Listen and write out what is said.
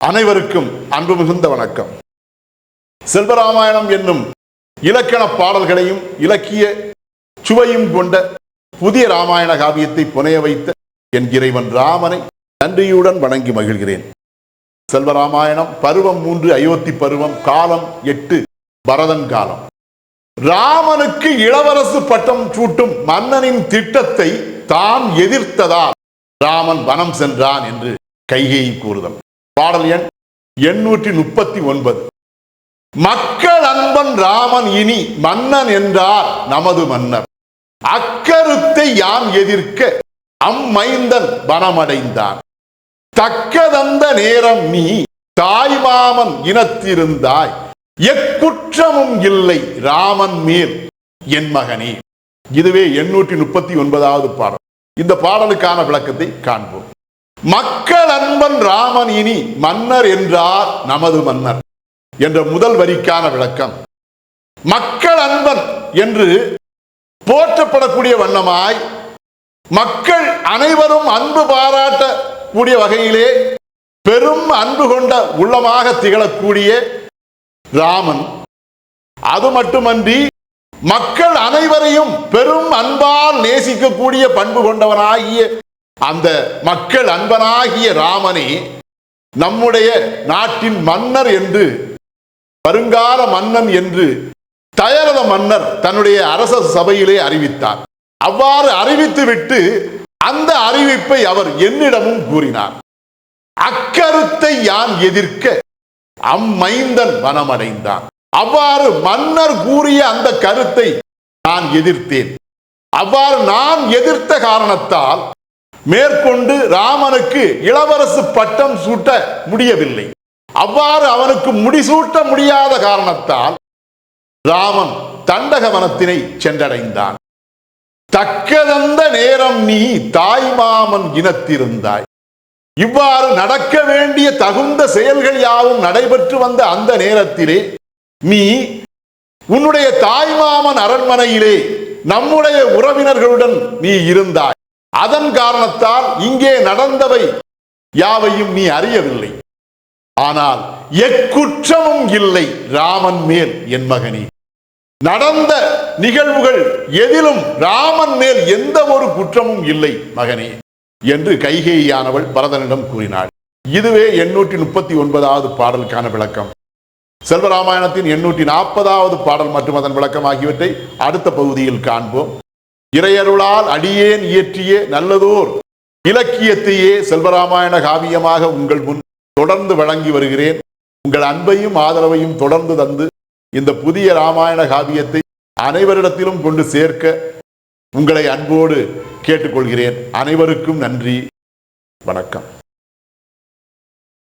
அனைவருக்கும் அன்பு மிகுந்த வணக்கம். செல்வராமாயணம் என்னும் இலக்கண பாடல்களையும் இலக்கிய சுவையும் கொண்ட புதிய ராமாயண காவியத்தை புனைய வைத்த என் இறைவன் ராமனை நன்றியுடன் வணங்கி மகிழ்கிறேன். செல்வராமாயணம் பருவம் மூன்று அயோத்தி பருவம் காலம் எட்டு பரதன் காலம். ராமனுக்கு இளவரசு பட்டம் சூட்டும் மன்னனின் திட்டத்தை தான் எதிர்த்ததால் ராமன் வனம் சென்றான் என்று கைகேயி கூறுதல். பாடல் எண் எண்ணூற்றி முப்பத்தி ஒன்பது மக்கள் அன்பன் ராமன் இனி மன்னன் என்றார் நமது மன்னர். அக்கருத்தை யாம் எதிர்க்க அம்மைந்தன் வனமடைந்தான் தக்கதந்த நேரம் நீ தாய்மாமன் இனத்திருந்தாய். எக்குற்றமும் இல்லை ராமன் மேல் என் மகனே. இதுவே எண்ணூற்றி முப்பத்தி ஒன்பதாவது பாடல். இந்த பாடலுக்கான விளக்கத்தை காண்போம். மக்கள் அன்பன் ராமன் இனி மன்னர் என்றார் நமது மன்னர் என்ற முதல் வரிக்கான விளக்கம். மக்கள் அன்பன் என்று போற்றப்படக்கூடிய வண்ணமாய் மக்கள் அனைவரும் அன்பு பாராட்டக்கூடிய வகையிலே பெரும் அன்பு கொண்ட உள்ளமாக திகழக்கூடிய ராமன். அது மட்டுமன்றி மக்கள் அனைவரையும் பெரும் அன்பால் நேசிக்கக்கூடிய பண்பு கொண்டவனாகிய அந்த மக்கள் அன்பனாகிய ராமனே நம்முடைய நாட்டின் மன்னர் என்று வருங்கால மன்னன் என்று தயரத மன்னர் தன்னுடைய அரச சபையிலே அறிவித்தார். அவ்வாறு அறிவித்துவிட்டு அந்த அறிவிப்பை அவர் என்னிடமும் கூறினார். அக்கருத்தை யான் எதிர்க்க அம்மைந்தன் மனமடைந்தான் அவ்வாறு மன்னர் கூறிய அந்த கருத்தை நான் எதிர்த்தேன். அவ்வாறு நான் எதிர்த்த காரணத்தால் மேற்கொண்டு ராமனுக்கு இளவரசு பட்டம் சூட்ட முடியவில்லை. அவ்வாறு அவனுக்கு முடிசூட்ட முடியாத காரணத்தால் ராமன் தண்டகவனத்தினை சென்றடைந்தான். தக்கதந்த நேரம் நீ தாய்மாமன் இனத்திருந்தாய். இவ்வாறு நடக்க வேண்டிய தகுந்த செயல்கள் யாவும் நடைபெற்று வந்த அந்த நேரத்திலே நீ உன்னுடைய தாய்மாமன் அரண்மனையிலே நம்முடைய உறவினர்களுடன் நீ இருந்தாய். அதன் காரணத்தால் இங்கே நடந்தவை யாவையும் நீ அறியவில்லை. ஆனால் எக்குற்றமும் இல்லை ராமன் மேல் என் மகனே. நடந்த நிகழ்வுகள் எதிலும் ராமன் மேல் எந்த ஒரு குற்றமும் இல்லை மகனே என்று கைகேயானவள் பரதனிடம் கூறினாள். இதுவே எண்ணூற்றி முப்பத்தி ஒன்பதாவது பாடலுக்கான விளக்கம். செல்வராமாயணத்தின் எண்ணூற்றி நாற்பதாவது பாடல் மற்றும் அதன் விளக்கம் ஆகியவற்றை அடுத்த பகுதியில் காண்போம். இறையருளால் அடியேன் இயற்றிய நல்லதோர். இலக்கியத்தையே செல்வராமாயண காவியமாக உங்கள் முன் தொடர்ந்து வழங்கி வருகிறேன். உங்கள் அன்பையும் ஆதரவையும் தொடர்ந்து தந்து இந்த புதிய ராமாயண காவியத்தை அனைவரிடத்திலும் கொண்டு சேர்க்க உங்களை அன்போடு கேட்டுக்கொள்கிறேன். அனைவருக்கும் நன்றி. வணக்கம்.